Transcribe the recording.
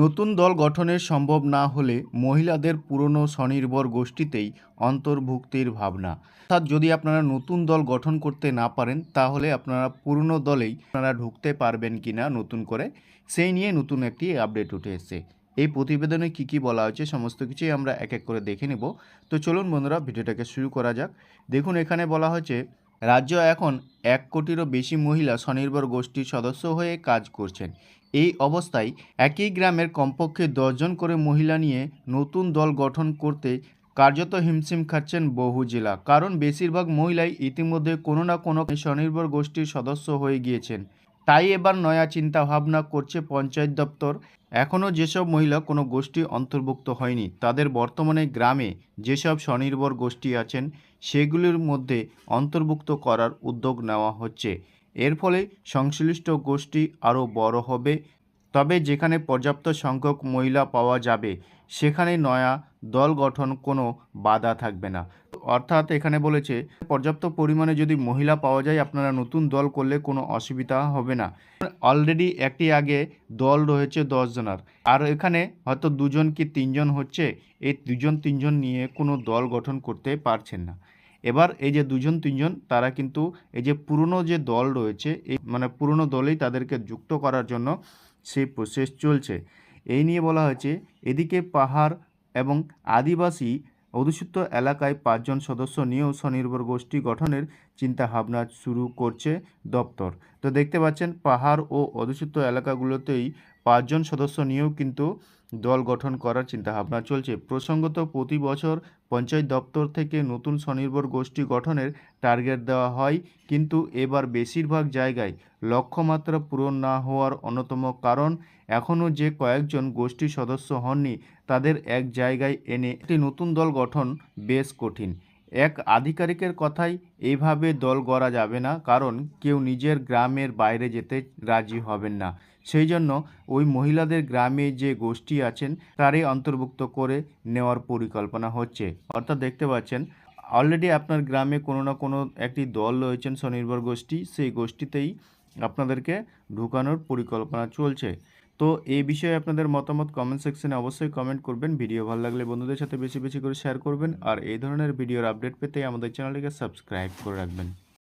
নতুন দল গঠনের সম্ভব না হলে মহিলাদের পুরনো স্বনির্ভর গোষ্ঠীতেই অন্তর্ভুক্তির ভাবনা। অর্থাৎ যদি আপনারা নতুন দল গঠন করতে না পারেন, তাহলে আপনারা পুরনো দলেই আপনারা ঢুকতে পারবেন কি না নতুন করে, সেই নিয়ে নতুন একটি আপডেট উঠে এসেছে। এই প্রতিবেদনে কি কি বলা হয়েছে, সমস্ত কিছুই আমরা এক এক করে দেখে নেব। তো চলুন বন্ধুরা, ভিডিওটাকে শুরু করা যাক। দেখুন, এখানে বলা হয়েছে, রাজ্য এখন এক কোটিরও বেশি মহিলা স্বনির্ভর গোষ্ঠীর সদস্য হয়ে কাজ করছেন। এই অবস্থায় একই গ্রামের কমপক্ষে দশজন করে মহিলা নিয়ে নতুন দল গঠন করতে কার্যত হিমশিম খাচ্ছেন বহু জেলা। কারণ বেশিরভাগ মহিলাই ইতিমধ্যে কোনো না কোনো স্বনির্ভর গোষ্ঠীর সদস্য হয়ে গিয়েছেন। তাই এবার নয়া চিন্তা ভাবনা করছে পঞ্চায়েত দপ্তর। এখনও যেসব মহিলা কোনো গোষ্ঠী অন্তর্ভুক্ত হয়নি, তাদের বর্তমানে গ্রামে যেসব স্বনির্ভর গোষ্ঠী আছেন, সেগুলির মধ্যে অন্তর্ভুক্ত করার উদ্যোগ নেওয়া হচ্ছে। এর ফলে সংশ্লিষ্ট গোষ্ঠী আরও বড় হবে। তবে যেখানে পর্যাপ্ত সংখ্যক মহিলা পাওয়া যাবে, সেখানে নয়া দল গঠন কোনো বাধা থাকবে না। অর্থাৎ এখানে বলেছে, পর্যাপ্ত পরিমাণে যদি মহিলা পাওয়া যায়, আপনারা নতুন দল করলে কোনো অসুবিধা হবে না। অলরেডি একটি আগে দল রয়েছে দশ জনার। আর এখানে হয়তো দুজন কি তিনজন হচ্ছে, এই দুজন তিনজন নিয়ে কোনো দল গঠন করতে পারছেন না। এবার এই যে দুজন, তিনজন, তারা কিন্তু এই যে পুরনো যে দল রয়েছে, এই মানে পুরনো দলেই তাদেরকে যুক্ত করার জন্য সেই প্রসেস চলছে। এই নিয়ে বলা হয়েছে, এদিকে পাহাড় এবং আদিবাসী অধ্যুষিত এলাকায় পাঁচজন সদস্য নিয়েও স্বনির্ভর গোষ্ঠী গঠনের চিন্তা ভাবনা শুরু করছে দপ্তর। তো দেখতে পাচ্ছেন, পাহাড় ও অধ্যুষিত এলাকাগুলোতেই পাঁচজন সদস্য নিয়েও কিন্তু দল গঠন করার চিন্তাভাবনা চলছে। প্রসঙ্গত, প্রতি বছর পঞ্চায়েত দপ্তর থেকে নতুন স্বনির্ভর গোষ্ঠী গঠনের টার্গেট দেওয়া হয়, কিন্তু এবার বেশিরভাগ জায়গায় লক্ষ্যমাত্রা পূরণ না হওয়ার অন্যতম কারণ, এখনও যে কয়েকজন গোষ্ঠীর সদস্য হননি, তাদের এক জায়গায় এনে একটি নতুন দল গঠন বেশ কঠিন। এক আধিকারিকের কথাই এইভাবে দল গড়া যাবে না, কারণ কেউ নিজের গ্রামের বাইরে যেতে রাজি হবেন না। সেই জন্য ওই মহিলাদের গ্রামে যে গোষ্ঠী আছেন, তারই অন্তর্ভুক্ত করে নেওয়ার পরিকল্পনা হচ্ছে। অর্থাৎ দেখতে পাচ্ছেন অলরেডি আপনার গ্রামে কোনো না কোনো একটি দল রয়েছেন স্বনির্ভর গোষ্ঠী, সেই গোষ্ঠীতেই আপনাদেরকে ঢুকানোর পরিকল্পনা চলছে। তো এই বিষয়ে আপনাদের মতামত কমেন্ট সেকশনে অবশ্যই কমেন্ট করবেন। ভিডিও ভালো লাগলে বন্ধুদের সাথে বেশি বেশি করে শেয়ার করবেন। আর এই ধরনের ভিডিওর আপডেট পেতে আমাদের চ্যানেলটিকে সাবস্ক্রাইব করে রাখবেন।